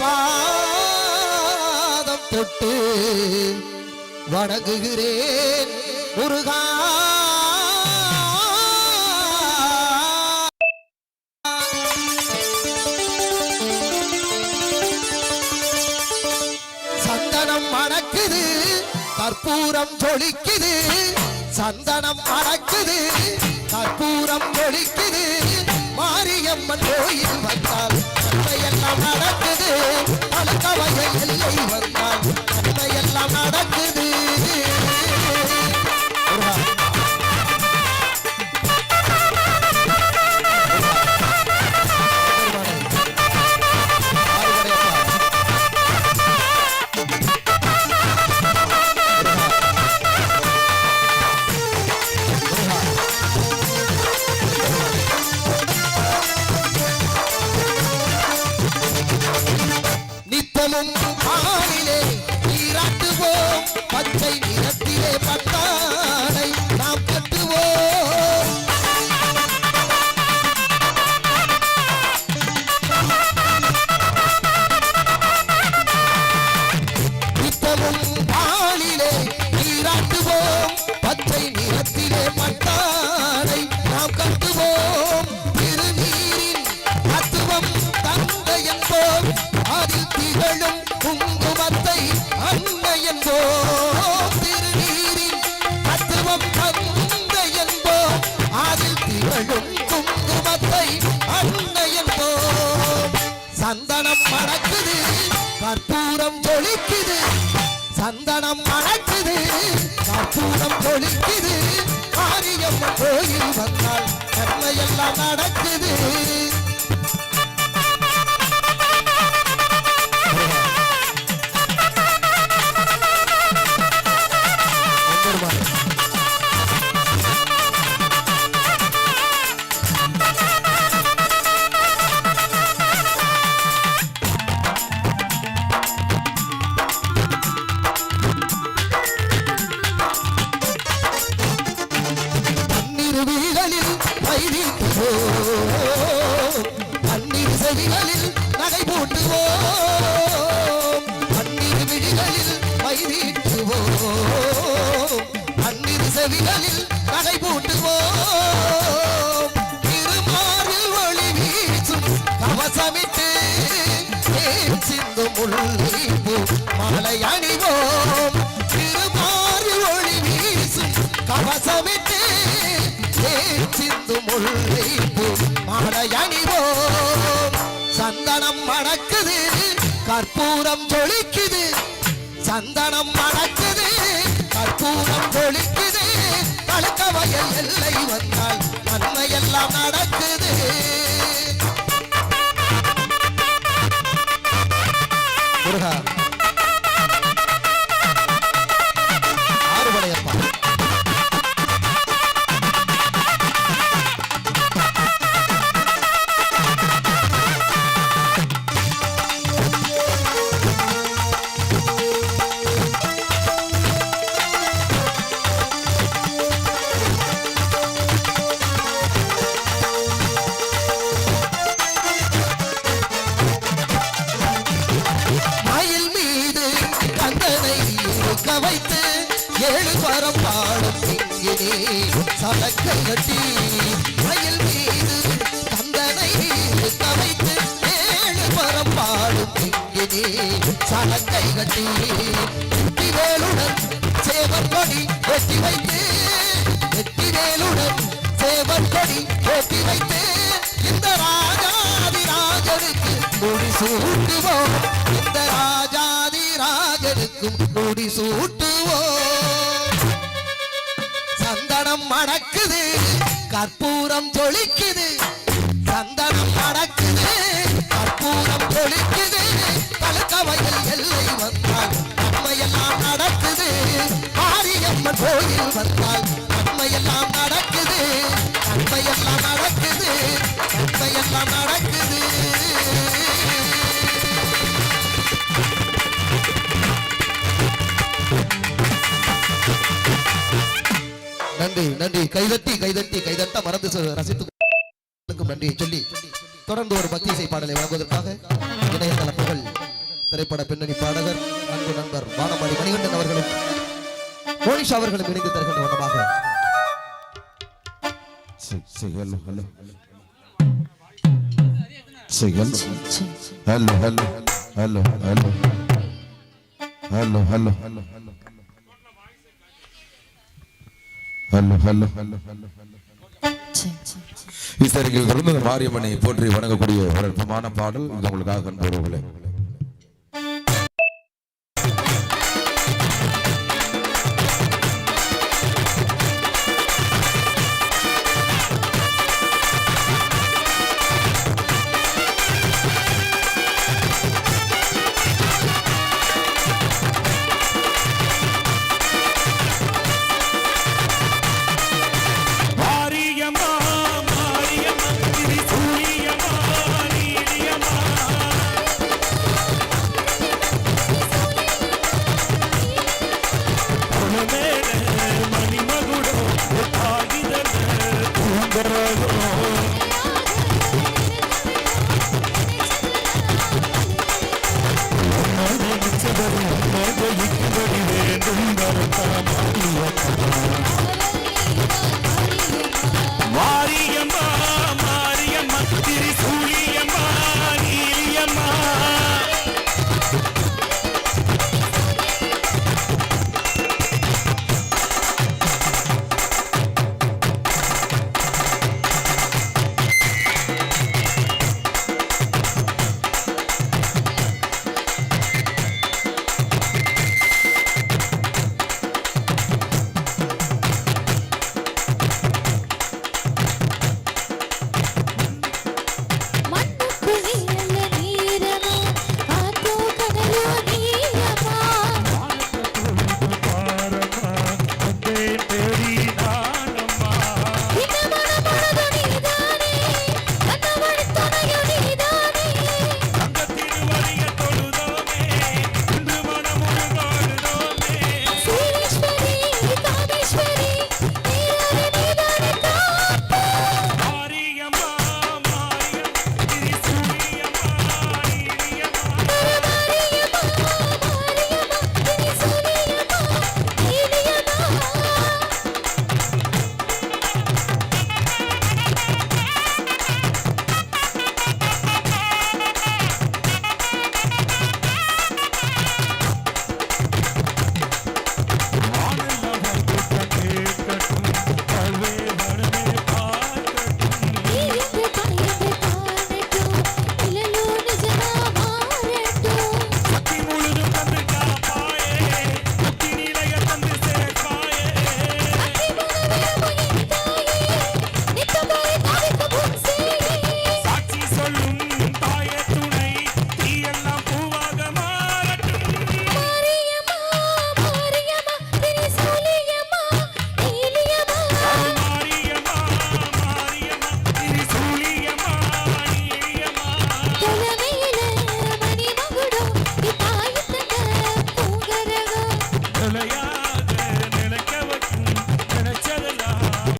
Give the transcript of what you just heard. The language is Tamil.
பாதம் தொட்டு வணங்குகிறேன் முருகா. சந்தனம் மணக்குது கற்பூரம் ஜொலிக்குது. சந்தனம் மணக்குது கற்பூரம் ஜொலிக்குது. மாரியம்மன் கோயில் வந்தால் நடக்குது. பழக்கவைய எல்லை வந்து பச்சை நிறத்திலே கற்பூரம் தொழிக்குது மாரியம்மன் கோயில் வந்தால் நன்மையெல்லாம் நடக்குது. வைதீட்டுவோம் பன்னிரு செவிகளில் நகை போட்டுவோம் பன்னீர் விழிகளில் வைதீட்டுவோம் பன்னீர் செடிகளில் நகை போட்டுவோம் திருமாரில் ஒளி வீசும் கவசமிட்டு தேன் சிந்தும் முள்ளிப்பு மாலை அணிவோம் திருமாரில் ஒளி வீசும் கவசமிட்டு சிந்தும் முள்ளிப்பு மாலை சந்தனம் மணக்குது கற்பூரம் ஜொலிக்குது. சந்தனம் மணக்குது கற்பூரம் ஜொலிக்குது. கழுக்க வயல் எல்லை வந்தால் நன்மையெல்லாம் நடக்குது. வைத்து ஏழு வாரம் பாடும் இங்கினே சலக்கை கட்டி மயில் மீது கந்தனை இருக்க வைத்து ஏழு வாரம் பாடும் இங்கினே சலக்கை கட்டி வெற்றிவேலுடன் சேவல் கொடி வெட்டி வைத்து வெற்றிவேலுடன் சேவல் கொடி வெட்டி வைத்து இந்த ராஜாதி ராஜனுக்கு முடி சூட்டுவோம். இந்த ராஜாதி ராஜனுக்கும் நொடி சூட்டுவோம். சந்தனம் மணக்குது கற்பூரம் ஜொலிக்குது. சந்தனம் மணக்குது கற்பூரம் ஜொலிக்குது. கலக்க எல்லை வந்தால் நன்மையெல்லாம் நடக்குது. மாரியம்மன் கோயில் வந்தால் நன்மையெல்லாம் நடக்குது. நன்மையெல்லாம் நடக்குது. நன்மையெல்லாம் நடக்குது. நன்றி நன்றி. கைதட்டி கைதட்டி கைதட்ட மறந்து ரசித்துக்கும் ரசித்து நன்றியை சொல்லி தொடர்ந்து ஒரு பக்தி இசை பாடலை வழங்குவதற்காக இணையதள புகழ் திரைப்பட பின்னணி பாடகர் அன்பு நண்பர் வானமாடி மணிகண்டன் அவர்களும் மோனிஷா அவர்களும் இணைந்து தருகின்ற வண்ணமாக. Hello hello hello hello. Hello hello hello. Hello, hello. இசைக்கு விருந்த மாரியம்மனை போற்றி வணங்கக்கூடிய ஒரு அற்புதமான பாடல் இது உங்களுக்காக அன்புறவுகளே